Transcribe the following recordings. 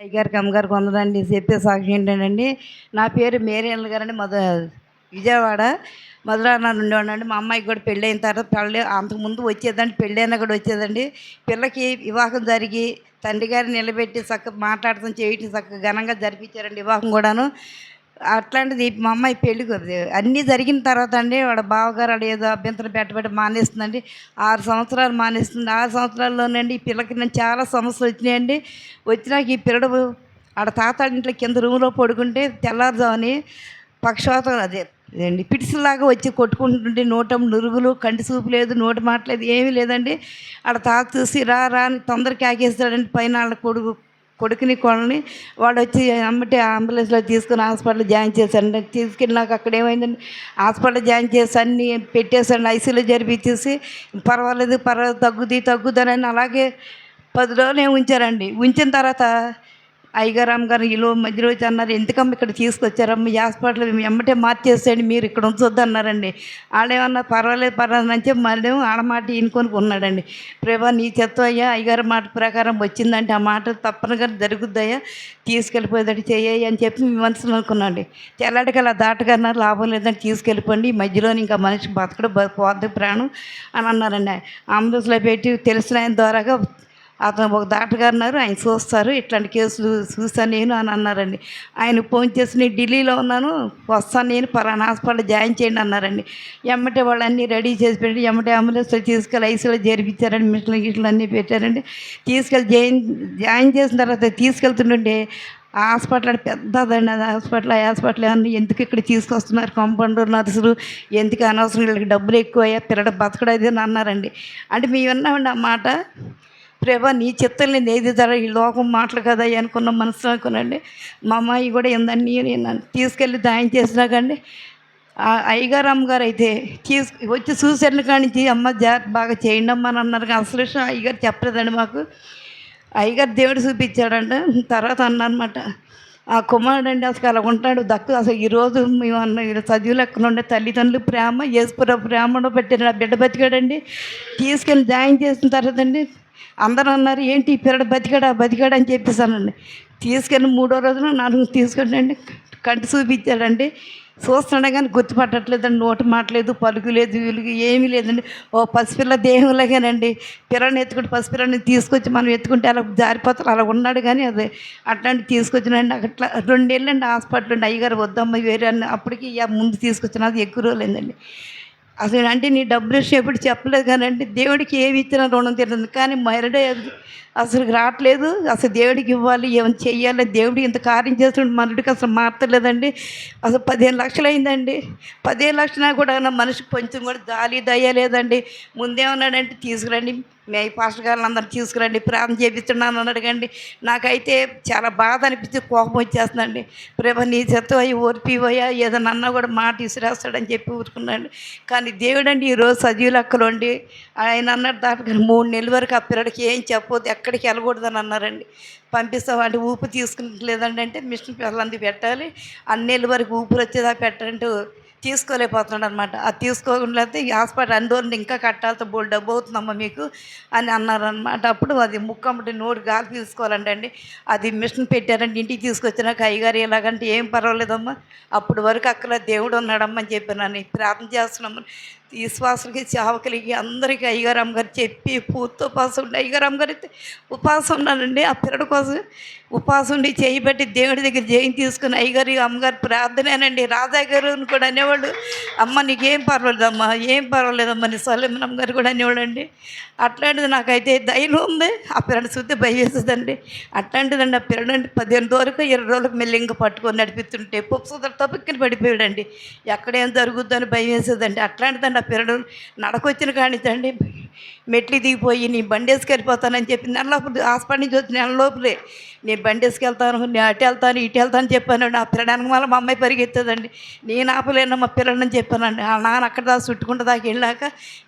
గారికి అమ్మగారికి వందనండి చెప్పే సాక్షి ఏంటండి నా పేరు మేరియల్ గారండి. మధు విజయవాడ మధురాన ఉండేవాడండి మా అమ్మాయికి కూడా పెళ్ళైన తర్వాత పెళ్ళి అంతకుముందు వచ్చేదండి. పెళ్ళైనా కూడా వచ్చేదండి. పిల్లకి వివాహం జరిగి తండ్రి గారిని నిలబెట్టి చక్క మాట్లాడటం చేయటం చక్కగా ఘనంగా జరిపించారండి వివాహం కూడాను. అట్లాంటిది మా అమ్మాయి పెళ్ళి అన్నీ జరిగిన తర్వాత అండి వాడు బావగారు వాడు ఏదో అభ్యంతరం పెట్టబెట్టి మానేస్తుందండి. ఆరు సంవత్సరాలు మానేస్తుంది. ఆరు సంవత్సరాల్లోనండి ఈ పిల్లకి నేను చాలా సమస్యలు వచ్చినాయండి. వచ్చినాక ఈ పిల్లడు ఆడ తాత ఇంట్లో కింద రూమ్లో పడుకుంటే తెల్లారుజామని పక్షవాతం అదే అండి పిడిసిలాగా వచ్చి కొట్టుకుంటుంటే నోటం నురుగులు కంటి చూపు లేదు నోటి మాటలేదు ఏమీ లేదండి. ఆడ తాత చూసి రా రా అని తొందరగా ఆకేస్తాడండి పైన వాళ్ళ కొడుకు. కొడుకుని కొనని వాడు వచ్చి అమ్మటే అంబులెన్స్లో తీసుకుని హాస్పిటల్ జాయిన్ చేశాను తీసుకెళ్ళినాక అక్కడ ఏమైందండి హాస్పిటల్ జాయిన్ చేసి అన్ని పెట్టేశాను ఐసీలో జరిపించేసి పర్వాలేదు పర్వాలేదు తగ్గుది తగ్గుదని అలాగే పది రోజులు ఉంచారండి. ఉంచిన తర్వాత అయ్యగారామ్ గారు ఈలో మధ్య రోజు అన్నారు ఎందుకమ్మ ఇక్కడ తీసుకొచ్చారమ్మ? ఈ హాస్పిటల్ మీ ఎమ్మటే మార్చేసేయండి మీరు ఇక్కడ ఉంచొద్దు అన్నారండి. ఆడేమన్నా పర్వాలేదు పర్వాలేదు అని చెప్పి మళ్ళీ ఆడమాట ఈనుకొని ఉన్నాడండి. ప్రభా నీ చెత్త అయ్యా అయ్యగారి మాట ప్రకారం వచ్చిందంటే ఆ మాట తప్పనిగా జరుగుద్దయ్యా తీసుకెళ్ళిపోయేటట్టు చేయాలి అని చెప్పి మీ మనసులో అనుకున్నాండి తెల్లడికల్లా దాటకన్నా లాభం లేదని తీసుకెళ్ళిపోండి ఈ మధ్యలో ఇంకా మనిషి బతకడు పోద్ది ప్రాణం అని అన్నారండి. అంబులెన్స్లో పెట్టి తెలిసిన ఆయన ద్వారాగా అతను ఒక డాక్టర్ గారు అన్నారు ఆయన చూస్తారు. ఇట్లాంటి కేసులు చూస్తాను నేను అని అన్నారండి. ఆయన ఫోన్ చేసి నేను ఢిల్లీలో ఉన్నాను వస్తాను నేను పలానా హాస్పిటల్ జాయిన్ చేయండి అన్నారండి. ఎమ్మటే వాళ్ళు అన్నీ రెడీ చేసి పెట్టి ఎమ్మటే అంబులెన్స్లో తీసుకెళ్ళి ఐసీలో చేర్పించారండి. మిషన్లు గిట్లు అన్నీ పెట్టారండి. తీసుకెళ్ళి జాయిన్ జాయిన్ చేసిన తర్వాత తీసుకెళ్తుండే హాస్పిటల్ పెద్దదండి అది హాస్పిటల్. ఆ హాస్పిటల్ అన్నీ ఎందుకు ఇక్కడ తీసుకొస్తున్నారు? కాంపౌండర్ నర్సులు ఎందుకు అనవసరం వీళ్ళకి డబ్బులు ఎక్కువ అయ్యా పిల్లడ బతకడం అని అన్నారండి. అంటే మేము విన్నామండి ఆ మాట. ప్రభా నీ చిత్తం నేను ఏది ధర ఈ లోకం మాటలు కదా అనుకున్న మనసు అనుకున్నాండి మా అమ్మాయి కూడా ఏందని నేను తీసుకెళ్ళి దాయం చేసినా కండి అయ్యగారు అమ్మగారు అయితే తీసు వచ్చి చూశాను కానీ అమ్మ జాగ్రత్త బాగా చేయండి అమ్మ అని అన్నారు. అసలు విషయం అయ్యగారు చెప్పలేదండి మాకు. అయ్యగారు దేవుడు చూపించాడంట. తర్వాత అన్నమాట ఆ కుమారుడు అండి అసలు అలా ఉంటాడు. దక్కు అసలు ఈరోజు మేము అన్న చదువు లెక్కన ఉండే తల్లిదండ్రులు ప్రేమ యేసుపుర ప్రేమను పెట్టిన బిడ్డ బతికాడండి. తీసుకెళ్ళి జాయిన్ చేసిన తర్వాత అండి అందరూ అన్నారు ఏంటి ఈ పిల్లడు బతికాడా బతికాడా? అని చెప్పేసానండి తీసుకెళ్ళి మూడో రోజున నాలుగు తీసుకెళ్ళండి కంటి చూపించాడండి. చూస్తుండే కానీ గుర్తుపట్టట్లేదండి నోటి మాటలేదు పలుకు లేదు వీలుగు ఏమీ లేదండి. ఓ పసిపిల్ల దేహంలాగానండి. పిల్లని ఎత్తుకుంటే పసిపిల్లని తీసుకొచ్చి మనం ఎత్తుకుంటే అలా జారిపోతారు అలా ఉన్నాడు కానీ అది. అట్లాంటి తీసుకొచ్చినండి అట్లా రెండేళ్ళండి హాస్పిటల్ అండి అయ్యగారు వద్దమ్మ వేరే అన్న అప్పటికి ఇక ముందు తీసుకొచ్చిన అది ఎక్కువ రోజులైందండి. అసలు అంటే నీ డబ్బులు విషయం ఎప్పుడు చెప్పలేదు కానీ అంటే దేవుడికి ఏమి ఇచ్చినా రుణం తీరుతుంది కానీ మరడే అది అసలు రావట్లేదు. అసలు దేవుడికి ఇవ్వాలి ఏమైనా చెయ్యాలి దేవుడు ఇంత కార్యం చేస్తుంటే మనుడికి అసలు మారతలేదండి అసలు పదిహేను లక్షలు అయిందండి పదిహేను లక్షలు కూడా నా మనిషికి కొంచెం కూడా జాలి దయ లేదండి. ముందేమన్నాడంటే తీసుకురండి. మే పాస్టర్ గారిని అందరిని తీసుకురండి. ప్రార్థన చేపిస్తున్నాను అని అడగండి. నాకైతే చాలా బాధ అనిపించి కోపం వచ్చేస్తుందండి. ప్రభా నీ చెత్త అయ్యి ఓర్పివయ్యా. ఏదన్నా అన్నా కూడా మాట ఇసిరేస్తాడని చెప్పి ఊరుకున్నాండి కానీ దేవుడండి ఈరోజు సజీవ లెక్కలోండి ఆయన అన్నాడు దాకా మూడు నెలల వరకు ఆ పిల్లడికి ఏం చెప్పొద్దు ఎక్కడికి వెళ్ళకూడదని అన్నారండి. పంపిస్తామంటే ఊపు తీసుకుంటలేదండి అంటే మిషన్ పిల్లలంది పెట్టాలి. అన్నేళ్ళ వరకు ఊపిరి వచ్చేదా పెట్టాలంటూ తీసుకోలేకపోతున్నాడు అనమాట అది తీసుకోకుండా హాస్పిటల్ అన్ని ఇంకా కట్టాలితో బోల్ డబ్బు అవుతుందమ్మా మీకు అని అన్నారనమాట అప్పుడు అది ముక్కమ్మటి నోరు గాలి తీసుకోవాలంటే అండి అది మిషన్ పెట్టారంటే ఇంటికి తీసుకొచ్చినాక అయ్యగారు ఎలాగంటే ఏం పర్వాలేదమ్మా అప్పుడు వరకు అక్కడ దేవుడు ఉన్నాడమ్మా అని చెప్పాను. ప్రార్థన చేస్తున్నాము ఈ శ్వాసలకి అందరికీ అయ్యగారు అమ్మగారు చెప్పి పూర్తి ఉపాసం ఉండి అయ్యగారు అమ్మగారు ఉపాసం ఉన్నానండి ఆ పిల్లడి కోసం ఉపాసం ఉండి చేయబట్టి దేవుడి దగ్గర జయం తీసుకుని అయ్యగారి అమ్మగారు ప్రార్థనేనండి. రాధా గారు అని కూడా అనేవాళ్ళు అమ్మ నీకేం పర్వాలేదమ్మా ఏం పర్వాలేదమ్మా నీ సొలమన్ గారు కూడా అనేవాడు అండి అట్లాంటిది నాకైతే ధైర్యం ఉంది. ఆ పిల్లడి చూస్తే భయం అట్లాంటిదండి ఆ పిల్లడు అంటే పదిహేను వరకు ఇరవై రోజులకు మెల్లింగ పట్టుకొని నడిపిస్తుంటే పుప్సుదలు తప్పుక్కిన పడిపోయాడండి. ఎక్కడేం జరుగుద్దని భయం వేసేదండి. అట్లాంటిదండి ఆ పిల్లడు నడకొచ్చిన కానితండి మెట్లు దిగిపోయి నీ బండి వేసుకెళ్ళిపోతానని చెప్పి నెలలోపు హాస్పిటల్ నుంచి వచ్చి నెల లోపలే నేను బండి వేసుకెళ్తాను నేను అటు వెళ్తాను ఇటు వెళ్తాను చెప్పాను. ఆ పిల్లడానికి మళ్ళీ మా అమ్మాయి పరిగెత్తదండి. నేను ఆపలేను మా పిల్లడని చెప్పానండి. ఆ నాన్న అక్కడ దాకా చుట్టుకుంటే దాకా వెళ్ళాక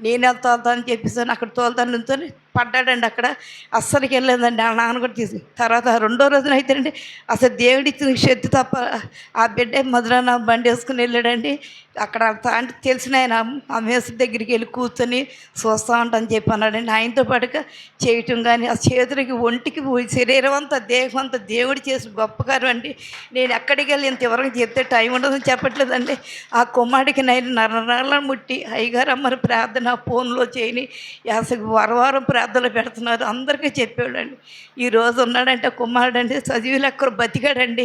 నేను వెళ్తా వెళ్తాను అని చెప్పేసాను అక్కడ తోలుతాను నుంచొని పడ్డాడండి అక్కడ. అస్సలకి వెళ్ళలేదండి. ఆ నాన్న కూడా తీసి తర్వాత రెండో రోజున అయితేనండి అసలు దేవుడిచ్చిన శక్తి తప్ప ఆ బిడ్డ మధురాన బండి వేసుకుని వెళ్ళాడండి. అక్కడ అంటే తెలిసిన ఆయన ఆ మేస్త్రి దగ్గరికి వెళ్ళి కూర్చొని చూస్తా ఉంటాను చెప్పి అన్నాడండి. ఆయనతో పాటుగా చేయటం కానీ ఆ చేతులకి ఒంటికి పోయి శరీరం అంతా దేహం అంతా దేవుడు చేసిన గొప్ప కార్యం అండి. నేను ఎక్కడికి వెళ్ళి ఇంతవరకు చెప్తే టైం ఉండదని చెప్పట్లేదండి. ఆ కుమ్మాడికి నేను నరనరల ముట్టి అయ్యగారు అమ్మని ప్రార్థన ఫోన్లో చేయని అసలు వారం ప్రార్థనలు పెడుతున్నారు. అందరికీ చెప్పేవాడండి ఈ రోజు ఉన్నాడంటే కుమారుడు అండి చదివి లెక్కరు బతికాడండి.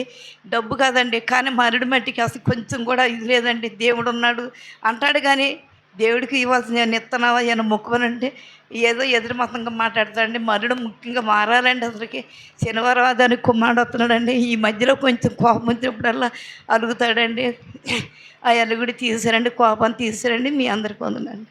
డబ్బు కాదండి కానీ మరుడు మట్టికి అసలు కొంచెం కూడా ఇది లేదండి. దేవుడు ఉన్నాడు. అంటాడు కానీ దేవుడికి ఇవ్వాల్సిన నేను ఇత్తనావా నేను మొక్కువనంటే ఏదో ఎదురు మతంగా మాట్లాడతాడండి. మరుడు ముఖ్యంగా మారాలండి అసలుకి. శనివారం దానికి కుమారుడు వస్తున్నాడండి. ఈ మధ్యలో కొంచెం కోపం వచ్చినప్పుడల్లా అలుగుతాడండి. ఆ అలుగుడి తీసారండి కోపాన్ని తీసారండి మీ అందరికి వందనండి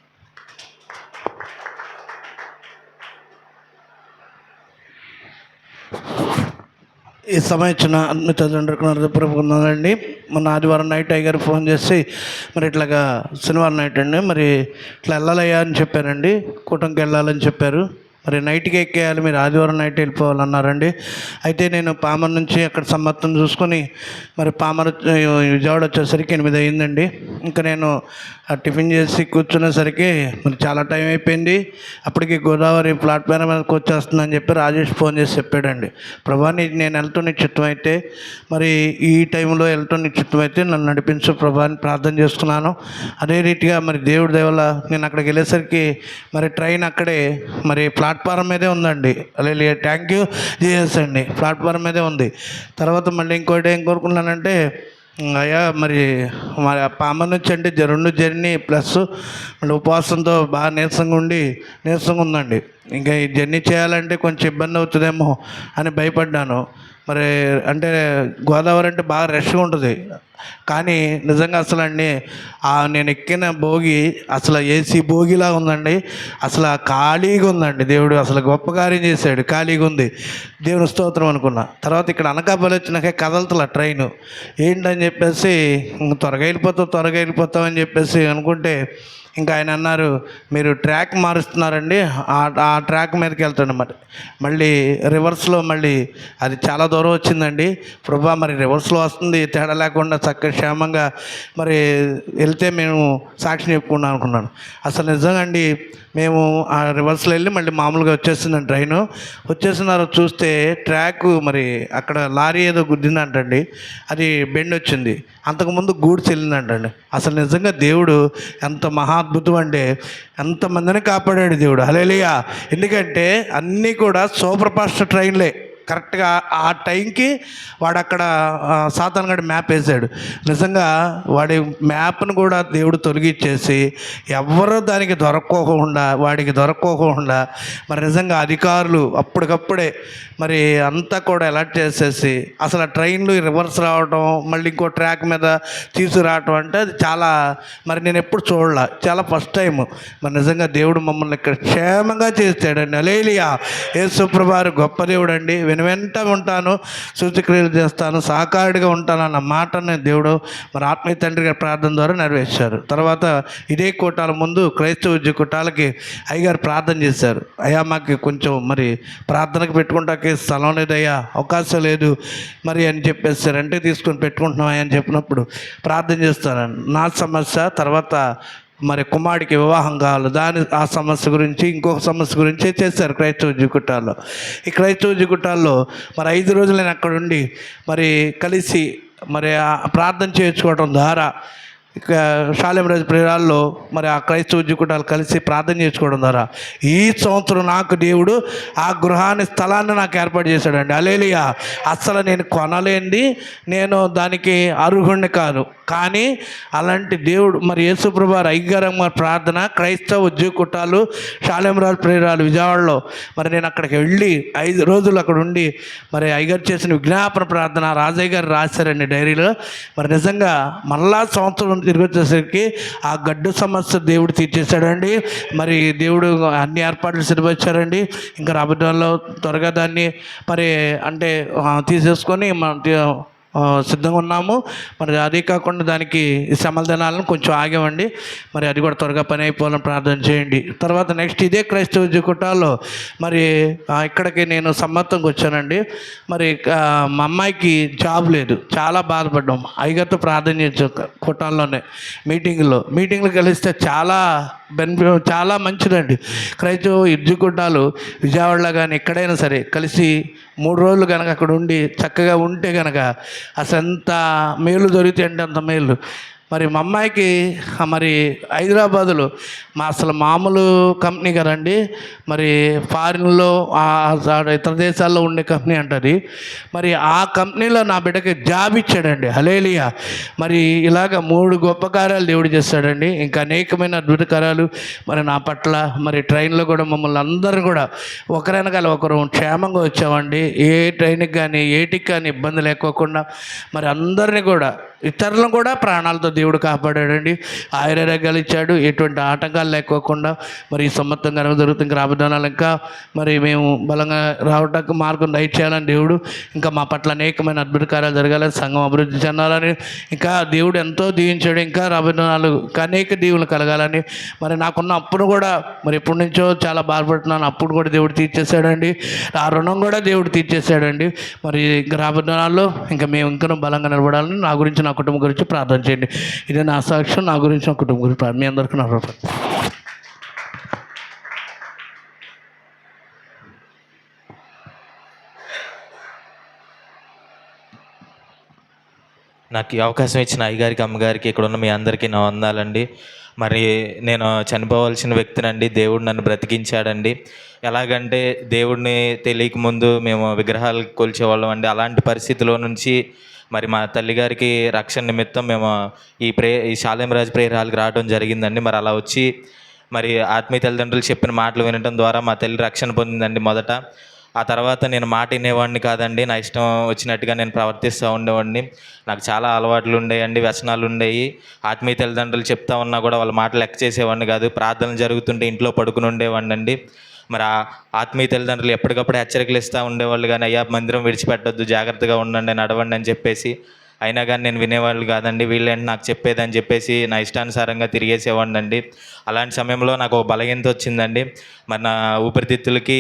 ఈ సమయం ఇచ్చిన అన్ని తల్లిదండ్రులకు హృదయపూర్వకున్నానండి మొన్న ఆదివారం నైట్ అయ్యగారు ఫోన్ చేసి మరి ఇట్లాగా శనివారం నైట్ అండి మరి ఇట్లా వెళ్ళాలయ్యా అని చెప్పారండి. కూటమికి వెళ్ళాలని చెప్పారు. మరి నైట్కి ఎక్కేయాలి మీరు ఆదివారం నైట్ వెళ్ళిపోవాలన్నారండి. అయితే నేను పామర్ నుంచి అక్కడ సమ్మత్తం చూసుకొని మరి పామర్ విజయవాడ వచ్చేసరికి ఎనిమిది అయిందండి. ఇంకా నేను ఆ టిఫిన్ చేసి కూర్చునేసరికి మరి చాలా టైం అయిపోయింది. అప్పటికి గోదావరి ప్లాట్ఫామ్ మీదకి వచ్చేస్తుందని చెప్పి రాజేష్ ఫోన్ చేసి చెప్పాడండి. ప్రభా నీ నేను వెళ్తున్న చిత్తం అయితే మరి ఈ టైంలో వెళ్తున్న చిత్తం అయితే నన్ను నడిపించు ప్రభాని ప్రార్థన చేసుకున్నాను అదే రీతిగా మరి దేవుడి దేవల నేను అక్కడికి వెళ్ళేసరికి మరి ట్రైన్ అక్కడే మరి ప్లాట్ఫారం మీదే ఉందండి. అలా థ్యాంక్ యూ. జీఎస్ అండి. ప్లాట్ఫారం మీదే ఉంది. తర్వాత మళ్ళీ ఇంకోటి ఏం కోరుకున్నానంటే అయ్యా మరి మరి ఆ పామ నుంచి అంటే రెండు జర్నీ ప్లస్ మళ్ళీ ఉపవాసంతో బాగా నీరసంగా ఉండి నీరసంగా ఉందండి. ఇంకా ఈ జర్నీ చేయాలంటే కొంచెం ఇబ్బంది అవుతుందేమో అని భయపడ్డాను. మరి అంటే గోదావరి అంటే బాగా రష్గా ఉంటుంది. కానీ నిజంగా అసలు అండి నేను ఎక్కిన భోగి అసలు ఏసీ భోగిలా ఉందండి. అసలు ఖాళీగా ఉందండి. దేవుడు అసలు గొప్ప కార్యం చేశాడు. ఖాళీగా ఉంది. దేవుని స్తోత్రం అనుకున్నా. తర్వాత ఇక్కడ అనకాపల్లి వచ్చినాక కదలతల ట్రైన్. ఏంటని చెప్పేసి త్వరగా వెళ్ళిపోతావు త్వరగా వెళ్ళిపోతావు అని చెప్పేసి అనుకుంటే ఇంకా ఆయన అన్నారు మీరు ట్రాక్ మారుస్తున్నారండి ఆ ఆ ట్రాక్ మీదకి వెళ్తాను మరి మళ్ళీ రివర్స్లో మళ్ళీ అది చాలా దూరం వచ్చిందండి. ప్రభా మరి రివర్స్లో వస్తుంది తేడా లేకుండా చక్కగా క్షేమంగా మరి వెళ్తే మేము సాక్షి చెప్పుకున్నాం అనుకున్నాను. అసలు నిజంగా అండి మేము ఆ రివర్స్లో వెళ్ళి మళ్ళీ మామూలుగా వచ్చేసిందండి ట్రైను వచ్చేసిన చూస్తే ట్రాక్ మరి అక్కడ లారీ ఏదో గుద్దిందంటండి. అది బెండ్ వచ్చింది. అంతకుముందు గూడ్స్ వెళ్ళిందంటండి. అసలు నిజంగా దేవుడు ఎంత మహాద్భుతం అంటే ఎంతమందిని కాపాడాడు దేవుడు. హలేలియా ఎందుకంటే అన్నీ కూడా సూపర్ ఫాస్ట్ ట్రైన్లే కరెక్ట్గా ఆ టైంకి వాడు అక్కడ సాతాన్గడి మ్యాప్ వేసాడు. నిజంగా వాడి మ్యాప్ను కూడా దేవుడు తొలగిచ్చేసి ఎవరు దానికి దొరక్కోకుండా వాడికి దొరక్కోకుండా మరి నిజంగా అధికారులు అప్పటికప్పుడే మరి అంతా కూడా అలర్ట్ చేసేసి అసలు ఆ ట్రైన్లు రివర్స్ రావడం మళ్ళీ ఇంకో ట్రాక్ మీద తీసుకురావటం అంటే అది చాలా మరి నేను ఎప్పుడు చూడలే. చాలా ఫస్ట్ టైం మరి నిజంగా దేవుడు మమ్మల్ని ఇక్కడ క్షేమంగా చేస్తాడండి అలేలియా యేసుప్రభారు గొప్ప దేవుడు అండి నేను వెంట ఉంటాను సూచక్రియలు చేస్తాను సహకారుడిగా ఉంటాను అన్న మాటని దేవుడు మరి ఆత్మీయ తండ్రి గారి ప్రార్థన ద్వారా నెరవేర్చారు. తర్వాత ఇదే కోటాల ముందు క్రైస్తవ ఉద్య కుటాలకి అయ్యగారు ప్రార్థన చేశారు. అయ్యా మాకు కొంచెం మరి ప్రార్థనకు పెట్టుకుంటాకే స్థలం లేదయ్యా అవకాశం లేదు మరి అని చెప్పేసి అంటే తీసుకొని పెట్టుకుంటున్నాం అని చెప్పినప్పుడు ప్రార్థన చేస్తాను. నా సమస్య తర్వాత మరి కుమారుడికి వివాహం కావాలి. దాని ఆ సమస్య గురించి ఇంకొక సమస్య గురించి చేశారు క్రైస్తవ జిగుట్టాల్లో ఈ క్రైస్తవ జిగుట్టాల్లో మరి ఐదు రోజులు నేను అక్కడ ఉండి మరి కలిసి మరి ఆ ప్రార్థన చేయించుకోవడం ద్వారా ఇక శాలెంరాజు ప్రియాల్లో మరి ఆ క్రైస్తవ జిగుట్టాలు కలిసి ప్రార్థన చేసుకోవడం ద్వారా ఈ సంవత్సరం నాకు దేవుడు ఆ గృహాన్ని స్థలాన్ని నాకు ఏర్పాటు చేశాడండి. అలేలియా అస్సలు నేను కొనలేండి నేను దానికి అర్హుణ్ణి కాదు. కానీ అలాంటి దేవుడు మరి యేసుప్రభారు అయ్యగారమ్మ ప్రార్థన క్రైస్తవ ఉద్యోగ కుటాలు శాలెంరాజు ప్రేరాలు విజయవాడలో మరి నేను అక్కడికి వెళ్ళి ఐదు రోజులు అక్కడ ఉండి మరి అయ్యగారు చేసిన విజ్ఞాపన ప్రార్థన రాజయ్య గారు రాశారండి డైరీలో. మరి నిజంగా మళ్ళా సంవత్సరం తిరిగి వచ్చేసరికి ఆ గడ్డు సమస్య దేవుడు తీర్చేశాడండి. మరి దేవుడు అన్ని ఏర్పాట్లు సిద్ధపరిచారండి. ఇంకా రాబోయేలో త్వరగా దాన్ని మరి అంటే తీసేసుకొని మన సిద్ధంగా ఉన్నాము. మరి అదే కాకుండా దానికి ఈ శ్రమల దినాలను కొంచెం ఆగేవండి మరి అది కూడా త్వరగా పని అయిపోవాలని ప్రార్థన చేయండి. తర్వాత నెక్స్ట్ ఇదే క్రైస్తవ జుకుటాలో మరి ఇక్కడికి నేను సమ్మతంగా వచ్చానండి. మరి మా అమ్మాయికి జాబ్ లేదు. చాలా బాధపడ్డాం. అయ్యగారితో ప్రార్థన చేసాం కుటాల్లోనే మీటింగ్లో. మీటింగ్లు కలిస్తే చాలా బెనిఫిట్ చాలా మంచిదండి. క్రైస్తవ ఇడ్జుకుంటాలు విజయవాడలో కానీ ఎక్కడైనా సరే కలిసి మూడు రోజులు కనుక అక్కడ ఉండి చక్కగా ఉంటే కనుక అసలు ఎంత మేలు దొరికితే అంటే అంత మేలు. మరి మా అమ్మాయికి మరి హైదరాబాదులో మా అసలు మామూలు కంపెనీ కదండి. మరి ఫారిన్లో ఇతర దేశాల్లో ఉండే కంపెనీ అంటది. మరి ఆ కంపెనీలో నా బిడ్డకి జాబ్ ఇచ్చాడండి. హలేలియా. మరి ఇలాగ మూడు గొప్ప కార్యాలు దేవుడు చేస్తాడండి. ఇంకా అనేకమైన అద్భుత కార్యాలు. మరి నా పట్ల మరి ట్రైన్లో కూడా మమ్మల్ని అందరూ కూడా ఒకరినకాల ఒకరు క్షేమంగా వచ్చామండి. ఏ ట్రైన్కి కానీ ఏటికి కానీ ఇబ్బంది లేకోకుండా మరి అందరినీ కూడా ఇతరులను కూడా ప్రాణాలతో దేవుడు కాపాడాడండి. ఆయుర్వేగాలు ఇచ్చాడు. ఎటువంటి ఆటంకాలు లేకోకుండా మరి ఈ కనుక జరుగుతుంది. రాబోదానాలు ఇంకా మరి మేము బలంగా రావడానికి మార్గం దయచేయాలని దేవుడు ఇంకా మా పట్ల అనేకమైన అద్భుత కార్యాలు జరగాలని సంఘం అభివృద్ధి చెందాలని ఇంకా దేవుడు ఎంతో దీవించాడు. ఇంకా రాబోదానాలు అనేక దీవులు కలగాలని మరి నాకున్న అప్పును కూడా మరి ఎప్పటి నుంచో చాలా బాధపడుతున్నాను. అప్పుడు కూడా దేవుడు తీర్చేశాడండి. ఆ రుణం కూడా దేవుడు తీర్చేశాడండి. మరి రాబోదానాల్లో ఇంకా మేము ఇంకా బలంగా నిలబడాలని నా గురించి నా కుటుంబం గురించి ప్రార్థన చేయండి. ఇది నా సాక్ష్యం నా గురించి నా కుటుంబం గురించి ప్రార్థన. మీ అందరికీ నా రూపాయలు నాకు ఈ అవకాశం ఇచ్చిన అయ్యగారికి అమ్మగారికి ఇక్కడ ఉన్న మీ అందరికీ నా వందాలండి. మరి నేను చనిపోవాల్సిన వ్యక్తినండి. దేవుడు నన్ను బ్రతికించాడండి. ఎలాగంటే దేవుడిని తెలియక ముందు మేము విగ్రహాలు కొలిచేవాళ్ళం అండి. అలాంటి పరిస్థితిలో నుంచి మరి మా తల్లిగారికి రక్షణ నిమిత్తం మేము ఈ ప్రే ఈ శాలేమరాజు ప్రేయర్ హాల్కి రావడం జరిగిందండి. మరి అలా వచ్చి మరి ఆత్మీయ తల్లిదండ్రులు చెప్పిన మాటలు వినడం ద్వారా మా తల్లి రక్షణ పొందిందండి మొదట. ఆ తర్వాత నేను మాట వినేవాడిని కాదండి. నా ఇష్టం వచ్చినట్టుగా నేను ప్రవర్తిస్తూ ఉండేవాడిని. నాకు చాలా అలవాట్లు ఉండేయండి వ్యసనాలు ఉండేవి ఆత్మీయ తల్లిదండ్రులు చెప్తా ఉన్నా కూడా వాళ్ళ మాటలు లెక్క చేసేవాడిని కాదు. ప్రార్థన జరుగుతుంటే ఇంట్లో పడుకుని ఉండేవాడిని అండి మరి ఆ ఆత్మీయ తల్లిదండ్రులు ఎప్పటికప్పుడు హెచ్చరికలు ఇస్తూ ఉండేవాళ్ళు కానీ అయ్యా మందిరం విడిచిపెట్టద్దు జాగ్రత్తగా ఉండండి నడవండి అని చెప్పేసి అయినా కానీ నేను వినేవాళ్ళు కాదండి. వీళ్ళేంటి నాకు చెప్పేదని చెప్పేసి నా ఇష్టానుసారంగా తిరిగేసేవాడిని అండి. అలాంటి సమయంలో నాకు ఒక బలహీనత వచ్చిందండి. మరి నా ఊపిరితిత్తులకి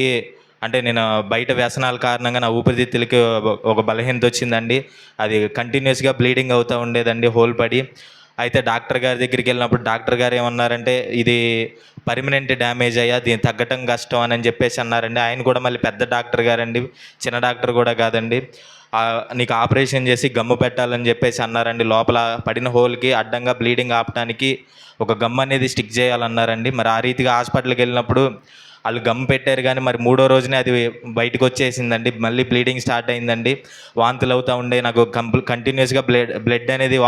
అంటే నేను బయట వ్యసనాల కారణంగా నా ఊపిరితిత్తులకి ఒక బలహీనత వచ్చిందండి. అది కంటిన్యూస్గా బ్లీడింగ్ అవుతూ ఉండేదండి హోల్ పడి అయితే డాక్టర్ గారి దగ్గరికి వెళ్ళినప్పుడు డాక్టర్ గారు ఏమన్నారంటే ఇది పర్మనెంట్ డ్యామేజ్ అయ్యా దీన్ని తగ్గటం కష్టం అని చెప్పేసి అన్నారండి. ఆయన కూడా మళ్ళీ పెద్ద డాక్టర్ గారండి చిన్న డాక్టర్ కూడా కాదండి. నీకు ఆపరేషన్ చేసి గమ్ము పెట్టాలని చెప్పేసి అన్నారండి. లోపల పడిన హోల్కి అడ్డంగా బ్లీడింగ్ ఆపడానికి ఒక గమ్ అనేది స్టిక్ చేయాలన్నారండి. మరి ఆ రీతిగా హాస్పిటల్కి వెళ్ళినప్పుడు వాళ్ళు గమ్ పెట్టారు కానీ మరి మూడో రోజునే అది బయటకు వచ్చేసిందండి. మళ్ళీ బ్లీడింగ్ స్టార్ట్ అయిందండి. వాంతులు అవుతూ ఉండే నాకు కంప్ కంటిన్యూస్గా బ్లడ్ బ్లడ్ అనేది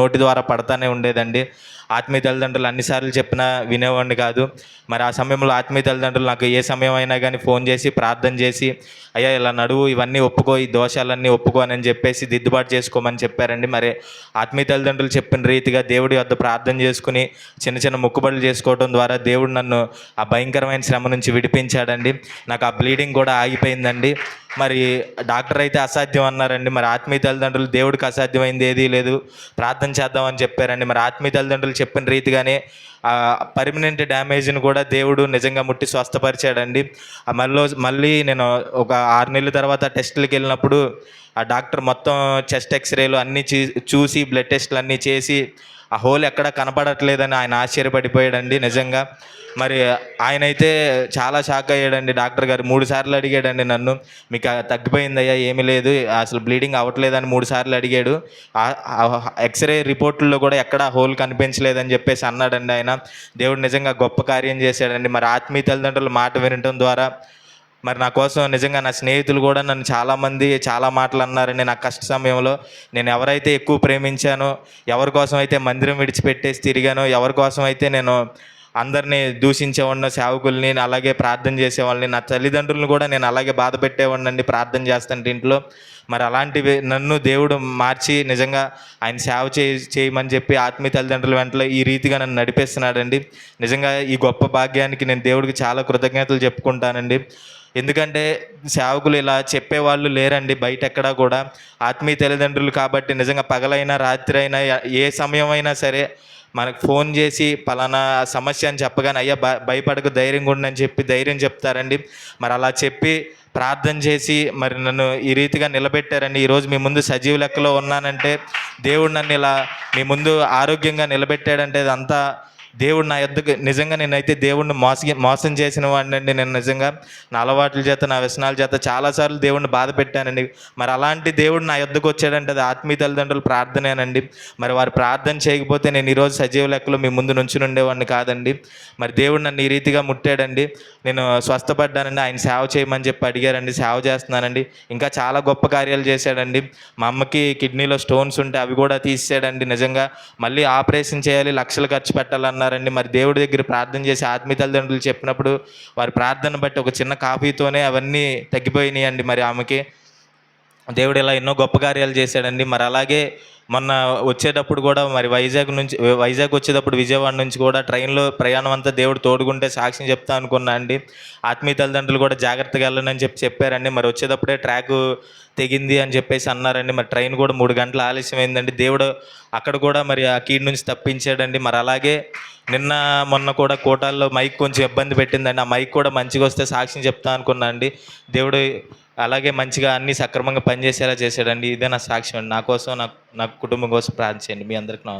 నోటి ద్వారా పడతానే ఉండేదండి. ఆత్మీయ తల్లిదండ్రులు అన్నిసార్లు చెప్పినా వినేవాడిని కాదు. మరి ఆ సమయంలో ఆత్మీయ తల్లిదండ్రులు నాకు ఏ సమయం అయినా కానీ ఫోన్ చేసి ప్రార్థన చేసి అయ్యా ఇలా నడువు ఇవన్నీ ఒప్పుకో ఈ దోషాలన్నీ ఒప్పుకో అని చెప్పేసి దిద్దుబాటు చేసుకోమని చెప్పారండి. మరి ఆత్మీయ తల్లిదండ్రులు చెప్పిన రీతిగా దేవుడి వద్ద ప్రార్థన చేసుకుని చిన్న చిన్న మొక్కుబడులు చేసుకోవడం ద్వారా దేవుడు నన్ను ఆ భయంకరమైన శ్రమ నుంచి విడిపించాడండి. నాకు ఆ బ్లీడింగ్ కూడా ఆగిపోయిందండి. మరి డాక్టర్ అయితే అసాధ్యం అన్నారండి. మరి ఆత్మీయ తల్లిదండ్రులు దేవుడికి అసాధ్యమైంది ఏదీ లేదు. ప్రార్థన చేద్దామని చెప్పారండి. మరి ఆత్మీయ తల్లిదండ్రులు చెప్పిన రీతిగానే ఆ పర్మనెంట్ డ్యామేజ్ని కూడా దేవుడు నిజంగా ముట్టి స్వస్థపరిచాడండి. మళ్ళీ మళ్ళీ నేను ఒక ఆరు నెలల తర్వాత టెస్టులకి వెళ్ళినప్పుడు ఆ డాక్టర్ మొత్తం చెస్ట్ ఎక్స్రేలు అన్నీ చూ- చూసి బ్లడ్ టెస్ట్లు అన్నీ చేసి ఆ హోల్ ఎక్కడ కనపడట్లేదని ఆయన ఆశ్చర్యపడిపోయాడండి నిజంగా. మరి ఆయన అయితే చాలా షాక్ అయ్యాడండి. డాక్టర్ గారు మూడు సార్లు అడిగాడండి నన్ను. మీకు తగ్గిపోయిందయ్యా ఏమీ లేదు. అసలు బ్లీడింగ్ అవ్వట్లేదని మూడు సార్లు అడిగాడు. ఎక్స్రే రిపోర్టుల్లో కూడా ఎక్కడ హోల్ కనిపించలేదని చెప్పేసి అన్నాడండి ఆయన. దేవుడు నిజంగా గొప్ప కార్యం చేశాడండి. మరి ఆత్మీయ తల్లిదండ్రుల మాట వినటం ద్వారా మరి నా కోసం నిజంగా నా స్నేహితులు కూడా నన్ను చాలామంది చాలా మాటలు అన్నారండి. నా కష్ట సమయంలో నేను ఎవరైతే ఎక్కువ ప్రేమించానో ఎవరి కోసం అయితే మందిరం విడిచిపెట్టేసి తిరిగానో ఎవరి కోసం అయితే నేను అందరినీ దూషించేవాడిని సేవకుల్ని అలాగే ప్రార్థన చేసేవాళ్ళని నా తల్లిదండ్రులను కూడా నేను అలాగే బాధ పెట్టేవాడినండి ప్రార్థన చేస్తాను ఇంట్లో. మరి అలాంటివి నన్ను దేవుడు మార్చి నిజంగా ఆయన సేవ చే చేయమని చెప్పి ఆత్మీయ తల్లిదండ్రుల వెంటనే ఈ రీతిగా నన్ను నడిపిస్తున్నాడండి. నిజంగా ఈ గొప్ప భాగ్యానికి నేను దేవుడికి చాలా కృతజ్ఞతలు చెప్పుకుంటానండి. ఎందుకంటే సేవకులు ఇలా చెప్పేవాళ్ళు లేరండి. బయట ఎక్కడా కూడా ఆత్మీయ తల్లిదండ్రులు కాబట్టి నిజంగా పగలైనా రాత్రి అయినా ఏ సమయమైనా సరే మనకు ఫోన్ చేసి పలానా సమస్య అని చెప్పగానే అయ్యా భయపడకు ధైర్యంగా ఉండని చెప్పి ధైర్యం చెప్తారండి. మరి అలా చెప్పి ప్రార్థన చేసి మరి నన్ను ఈ రీతిగా నిలబెట్టారండి. ఈరోజు మీ ముందు సజీవ లెక్కలో ఉన్నానంటే దేవుడు నన్ను ఇలా మీ ముందు ఆరోగ్యంగా నిలబెట్టాడంటే అంతా దేవుడు నా యొద్దకు నిజంగా నేనైతే దేవుడిని మోస మోసం చేసిన వాడినండి నేను నిజంగా. నా అలవాట్ల చేత నా వ్యసనాల చేత చాలాసార్లు దేవుడిని బాధ పెట్టానండి. మరి అలాంటి దేవుడు నా యొద్దకు వచ్చాడంటే అది ఆత్మీయ తల్లిదండ్రుల ప్రార్థనేనండి. మరి వారు ప్రార్థన చేయకపోతే నేను ఈరోజు సజీవ లెక్కలో మీ ముందు నుంచి ఉండేవాడిని కాదండి. మరి దేవుడు నన్ను ఈ రీతిగా ముట్టాడండి. నేను స్వస్థపడ్డానండి. ఆయన సేవ చేయమని చెప్పి అడిగారండి. సేవ చేస్తున్నానండి. ఇంకా చాలా గొప్ప కార్యాలు చేశాడండి. మా అమ్మకి కిడ్నీలో స్టోన్స్ ఉంటే అవి కూడా తీసేసాడండి నిజంగా మళ్ళీ ఆపరేషన్ చేయాలి. లక్షలు ఖర్చు పెట్టాలన్నారండి మరి దేవుడి దగ్గర ప్రార్థన చేసి ఆత్మీయ తల్లిదండ్రులు చెప్పినప్పుడు వారి ప్రార్థన బట్టి ఒక చిన్న కాఫీతోనే అవన్నీ తగ్గిపోయినాయి అండి మరి ఆమెకి. దేవుడు ఇలా ఎన్నో గొప్ప కార్యాలు చేశాడండి. మరి అలాగే మొన్న వచ్చేటప్పుడు కూడా మరి వైజాగ్ నుంచి వైజాగ్ వచ్చేటప్పుడు విజయవాడ నుంచి కూడా ట్రైన్లో ప్రయాణం అంతా దేవుడు తోడుకుంటే సాక్ష్యం చెప్తా అనుకున్నా అండి. ఆత్మీయ తల్లిదండ్రులు కూడా జాగ్రత్తగా వెళ్ళనని చెప్పి చెప్పారండి. మరి వచ్చేటప్పుడే ట్రాక్ తెగింది అని చెప్పేసి అన్నారండి. మరి ట్రైన్ కూడా మూడు గంటలు ఆలస్యమైందండి దేవుడు అక్కడ కూడా మరి ఆ కీడ్ నుంచి తప్పించాడండి. మరి అలాగే నిన్న మొన్న కూడా కోటాల్లో మైక్ కొంచెం ఇబ్బంది పెట్టిందండి. ఆ మైక్ కూడా మంచిగా వస్తే సాక్ష్యం చెప్తా అనుకున్నా అండి. దేవుడు అలాగే మంచిగా అన్ని సక్రమంగా పనిచేసేలా చేశాడండి. ఇదే నా సాక్ష్యం అండి. నా కోసం నా నా కుటుంబం కోసం ప్రార్థించండి మీ అందరికి నా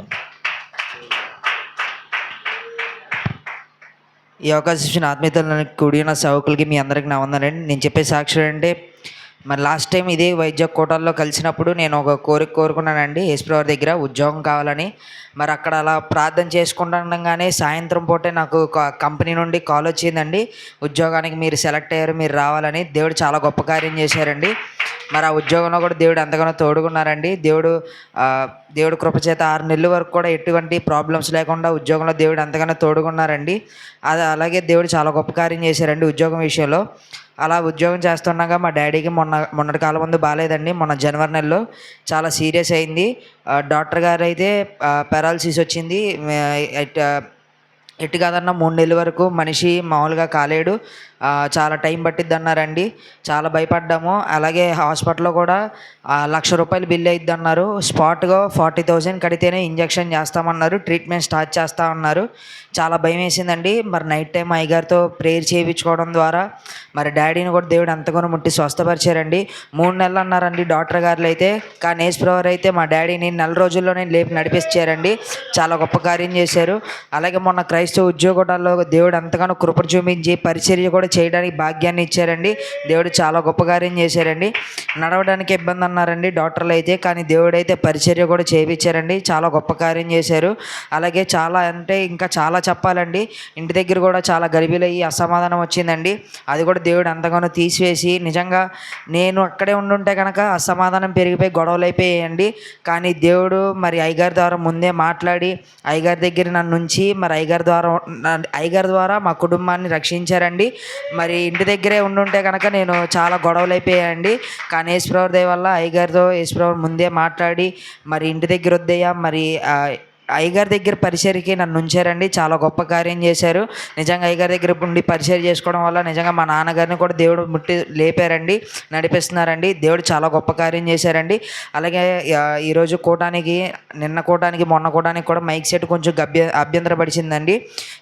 ఈ అవకాశం ఇచ్చిన ఆత్మీయతలకు కూడిన సేవకులకి మీ అందరికి నా వందనండి నేను చెప్పే సాక్షి అంటే మరి లాస్ట్ టైం ఇదే వైద్య కోటల్లో కలిసినప్పుడు నేను ఒక కోరిక కోరుకున్నానండి. యేసుప్రవర్ దగ్గర ఉద్యోగం కావాలని. మరి అక్కడ అలా ప్రార్థన చేసుకుంటుండగానే సాయంత్రం పూటే నాకు క- కంపెనీ నుండి కాల్ వచ్చిందండి. ఉద్యోగానికి మీరు సెలెక్ట్ అయ్యారు మీరు రావాలని. దేవుడు చాలా గొప్ప కార్యం చేశారండి. మరి ఆ ఉద్యోగంలో కూడా దేవుడు ఎంతగానో తోడుకున్నారండి దేవుడు దేవుడు కృపచేత ఆరు నెలల వరకు కూడా ఎటువంటి ప్రాబ్లమ్స్ లేకుండా ఉద్యోగంలో దేవుడు ఎంతగానో తోడుకున్నారండి అది అలాగే దేవుడు చాలా గొప్ప కార్యం చేశారండి ఉద్యోగం విషయంలో. అలా ఉద్యోగం చేస్తుండగా మా డాడీకి మొన్న మొన్నటి కాలం ముందు బాగాలేదండి మొన్న జనవరి నెలలో చాలా సీరియస్ అయింది. డాక్టర్ గారు అయితే పెరాలసిస్ వచ్చింది. ఎట్టి కాదన్నా మూడు నెలల వరకు మనిషి మామూలుగా కాలేడు. చాలా టైం పట్టిద్ది అన్నారండి చాలా భయపడ్డాము. అలాగే హాస్పిటల్లో కూడా లక్ష రూపాయలు బిల్ అయ్యిద్ది అన్నారు స్పాట్గా ఫార్టీ థౌజండ్ కడితేనే ఇంజెక్షన్ చేస్తామన్నారు. ట్రీట్మెంట్ స్టార్ట్ చేస్తా ఉన్నారు చాలా భయం వేసిందండి. మరి నైట్ టైం అయ్యగారితో ప్రేయర్ చేయించుకోవడం ద్వారా మరి డాడీని కూడా దేవుడు ఎంతగానో ముట్టి స్వస్థపరిచారండి. మూడు నెలలు అన్నారండి డాక్టర్ గారులు అయితే కానీ ఏసుప్రవర్ అయితే మా డాడీని నెల రోజుల్లోనే లేపి నడిపించారండి చాలా గొప్ప కార్యం చేశారు. అలాగే మొన్న క్రైస్తవ ఉద్యోగాల్లో దేవుడు ఎంతగానో కృప చూపించి పరిచర్య కూడా చేయడానికి భాగ్యాన్ని ఇచ్చారండి. దేవుడు చాలా గొప్ప కార్యం చేశారండి. నడవడానికి ఇబ్బంది అన్నారండి డాక్టర్లు అయితే కానీ దేవుడు అయితే పరిచర్య కూడా చేయించారండి చాలా గొప్ప కార్యం చేశారు. అలాగే చాలా అంటే ఇంకా చాలా చెప్పాలండి. ఇంటి దగ్గర కూడా చాలా గరిబీలయ్యి అసమాధానం వచ్చిందండి. అది కూడా దేవుడు ఎంతగానో తీసివేసి నిజంగా నేను అక్కడే ఉండుంటే కనుక అసమాధానం పెరిగిపోయి గొడవలు అయిపోయాయండి. కానీ దేవుడు మరి అయ్యగారి ద్వారా ముందే మాట్లాడి అయ్యగారి దగ్గర నన్ను ఉంచి మరి అయ్యగారి ద్వారా ద్వారా అయ్యగారి ద్వారా మా కుటుంబాన్ని రక్షించారండి. మరి ఇంటి దగ్గరే ఉండుంటే కనుక నేను చాలా గొడవలు అయిపోయాయండి కానీ యేసుప్రవర్ దయ వల్ల అయ్యగారితో యేసుప్రవర్ ముందే మాట్లాడి మరి ఇంటి దగ్గర వద్దయ్యా మరి అయ్యగారి దగ్గర పరిచయకి నన్ను ఉంచారండి. చాలా గొప్ప కార్యం చేశారు. నిజంగా అయ్యగారి దగ్గర ఉండి పరిచయం చేసుకోవడం వల్ల నిజంగా మా నాన్నగారిని కూడా దేవుడు ముట్టి లేపారండి నడిపిస్తున్నారండి. దేవుడు చాలా గొప్ప కార్యం చేశారండి. అలాగే ఈరోజు కూటానికి నిన్న కూటానికి మొన్న కూటానికి కూడా మైక్ సెట్ కొంచెం గభ్య అభ్యంతరపడిచిందండి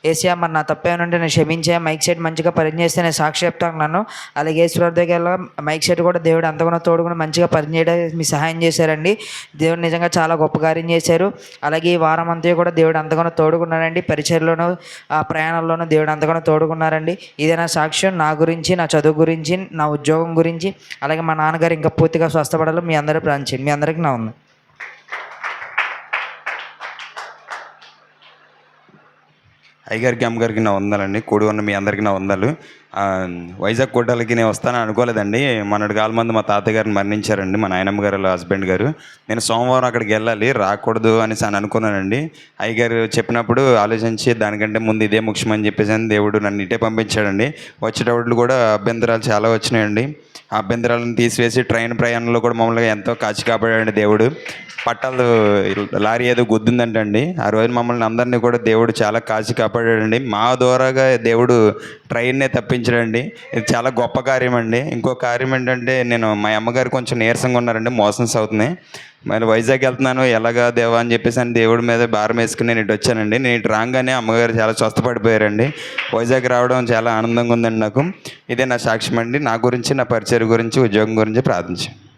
ఏసియా మరి నా తప్పేమనుంటే నేను క్షమించే మైక్ సెట్ మంచిగా పనిచేస్తే నేను సాక్షి చెప్తాను నన్ను. అలాగే ఈశ్వర్ దగ్గర మైక్ సెట్ కూడా దేవుడు అంతగానో తోడుకుని మంచిగా పనిచేయడానికి మీ సహాయం చేశారండి. దేవుడు నిజంగా చాలా గొప్ప కార్యం చేశారు. అలాగే ఈ వారం అంతా కూడా దేవుడు అంతగానో తోడుకున్నారండి పరిచయలోను ఆ ప్రయాణంలోనూ దేవుడు అంతగానో తోడుకున్నారండి ఇదే నా సాక్ష్యం. నా గురించి నా చదువు గురించి నా ఉద్యోగం గురించి అలాగే మా నాన్నగారు ఇంకా పూర్తిగా స్వస్థపడాలి మీ అందరూ ప్రాంచి మీ అందరికీ నా ఉంది అయ్యగారికి అమ్మగారికి నా వందాలండి కూడి ఉన్న మీ అందరికీ నా వందాలు వైజాగ్ కోటలకి నేను వస్తాను అనుకోలేదండి. మొన్నటి కాలం మంది మా తాతగారిని మరణించారండి మా నాయనమ్మ గారు వాళ్ళ హస్బెండ్ గారు. నేను సోమవారం అక్కడికి వెళ్ళాలి రాకూడదు అనేసి అని అనుకున్నానండి. అయ్యగారు చెప్పినప్పుడు ఆలోచించి దానికంటే ముందు ఇదే ముఖ్యమని చెప్పేసి అని దేవుడు నన్ను ఇటే పంపించాడండి. వచ్చేటప్పుడు కూడా అభ్యంతరాలు చాలా వచ్చినాయండి. అభ్యంతరాలను తీసివేసి ట్రైన్ ప్రయాణంలో కూడా మమ్మల్ని ఎంతో కాచి కాపాడాడండి దేవుడు. పట్టాలు లారీ ఏదో గుద్దిందంటండి. ఆ రోజు మమ్మల్ని అందరినీ కూడా దేవుడు చాలా కాచి కాపాడాడండి. మా ద్వారాగా దేవుడు ట్రైన్నే తప్పించి చూపించడండి ఇది చాలా గొప్ప కార్యం అండి ఇంకో కార్యం ఏంటంటే నేను మా అమ్మగారు కొంచెం నీరసంగా ఉన్నారండి మోషన్స్ అవుతున్నాయి మరి వైజాగ్ వెళ్తున్నాను ఎలాగా దేవా అని చెప్పేసి అని దేవుడి మీద భారం వేసుకుని నేను ఇటు వచ్చానండి. నేను ఇటు రాగానే అమ్మగారు చాలా స్వస్థపడిపోయారండి. వైజాగ్ రావడం చాలా ఆనందంగా ఉందండి నాకు. ఇదే నా సాక్ష్యం అండి నా గురించి నా పరిచయం గురించి ఉద్యోగం గురించి ప్రార్థించాను